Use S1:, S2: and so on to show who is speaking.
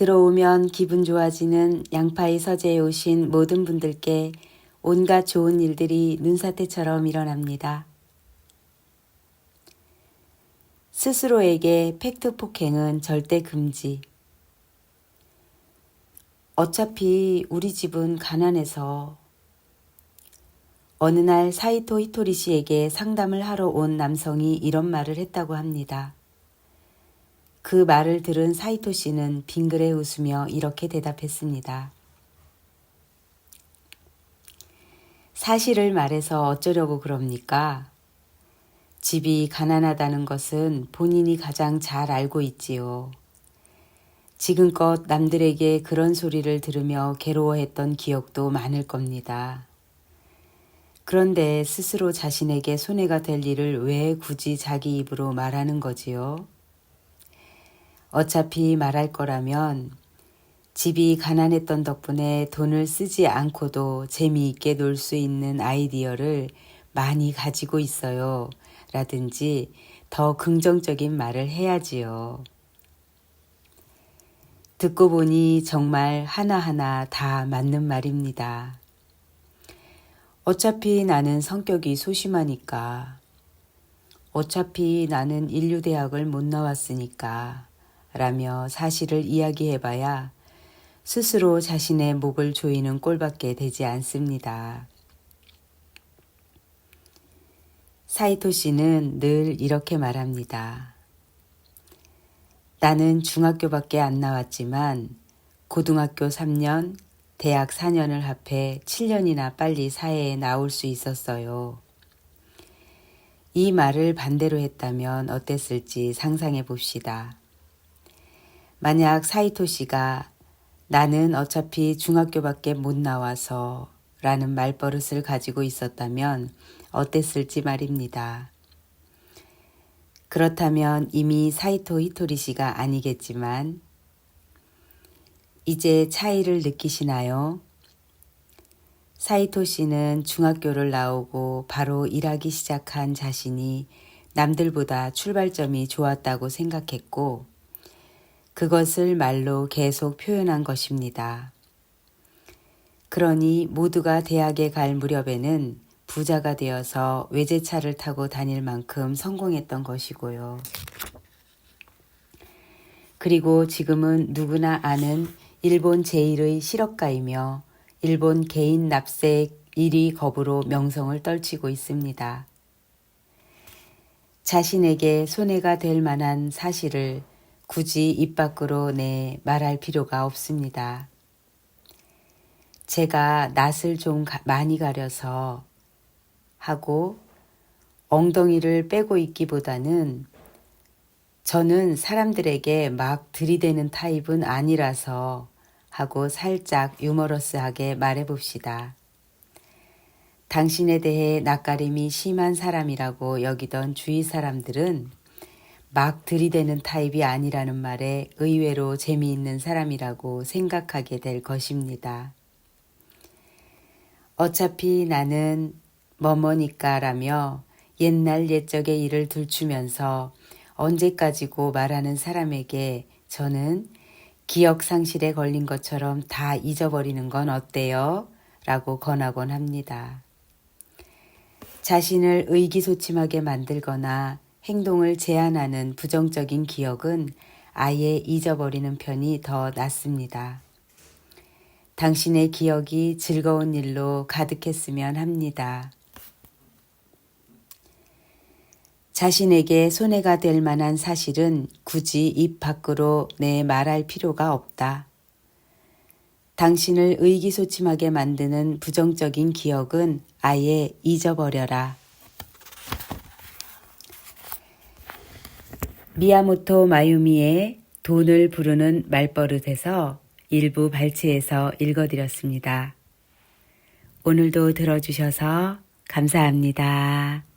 S1: 들어오면 기분 좋아지는 양파의 서재에 오신 모든 분들께 온갖 좋은 일들이 눈사태처럼 일어납니다. 스스로에게 팩트 폭행은 절대 금지. 어차피 우리 집은 가난해서 어느 날 사이토 히토리 씨에게 상담을 하러 온 남성이 이런 말을 했다고 합니다. 그 말을 들은 사이토 씨는 빙그레 웃으며 이렇게 대답했습니다. 사실을 말해서 어쩌려고 그럽니까? 집이 가난하다는 것은 본인이 가장 잘 알고 있지요. 지금껏 남들에게 그런 소리를 들으며 괴로워했던 기억도 많을 겁니다. 그런데 스스로 자신에게 손해가 될 일을 왜 굳이 자기 입으로 말하는 거지요? 어차피 말할 거라면 집이 가난했던 덕분에 돈을 쓰지 않고도 재미있게 놀 수 있는 아이디어를 많이 가지고 있어요. 라든지 더 긍정적인 말을 해야지요. 듣고 보니 정말 하나하나 다 맞는 말입니다. 어차피 나는 성격이 소심하니까. 어차피 나는 인류대학을 못 나왔으니까. 라며 사실을 이야기해봐야 스스로 자신의 목을 조이는 꼴밖에 되지 않습니다. 사이토 씨는 늘 이렇게 말합니다. 나는 중학교밖에 안 나왔지만 고등학교 3년, 대학 4년을 합해 7년이나 빨리 사회에 나올 수 있었어요. 이 말을 반대로 했다면 어땠을지 상상해 봅시다. 만약 사이토 씨가 나는 어차피 중학교밖에 못 나와서 라는 말버릇을 가지고 있었다면 어땠을지 말입니다. 그렇다면 이미 사이토 히토리 씨가 아니겠지만 이제 차이를 느끼시나요? 사이토 씨는 중학교를 나오고 바로 일하기 시작한 자신이 남들보다 출발점이 좋았다고 생각했고 그것을 말로 계속 표현한 것입니다. 그러니 모두가 대학에 갈 무렵에는 부자가 되어서 외제차를 타고 다닐 만큼 성공했던 것이고요. 그리고 지금은 누구나 아는 일본 제1의 실업가이며 일본 개인 납세액 1위 겁으로 명성을 떨치고 있습니다. 자신에게 손해가 될 만한 사실을 굳이 입 밖으로 내 말할 필요가 없습니다. 제가 낯을 좀 많이 가려서 하고 엉덩이를 빼고 있기보다는 저는 사람들에게 막 들이대는 타입은 아니라서 하고 살짝 유머러스하게 말해봅시다. 당신에 대해 낯가림이 심한 사람이라고 여기던 주위 사람들은 막 들이대는 타입이 아니라는 말에 의외로 재미있는 사람이라고 생각하게 될 것입니다. 어차피 나는 뭐뭐니까라며 옛날 옛적의 일을 들추면서 언제까지고 말하는 사람에게 저는 기억 상실에 걸린 것처럼 다 잊어버리는 건 어때요? 라고 권하곤 합니다. 자신을 의기소침하게 만들거나 행동을 제한하는 부정적인 기억은 아예 잊어버리는 편이 더 낫습니다. 당신의 기억이 즐거운 일로 가득했으면 합니다. 자신에게 손해가 될 만한 사실은 굳이 입 밖으로 내 말할 필요가 없다. 당신을 의기소침하게 만드는 부정적인 기억은 아예 잊어버려라. 미야모토 마유미의 돈을 부르는 말버릇에서 일부 발췌해서 읽어드렸습니다. 오늘도 들어주셔서 감사합니다.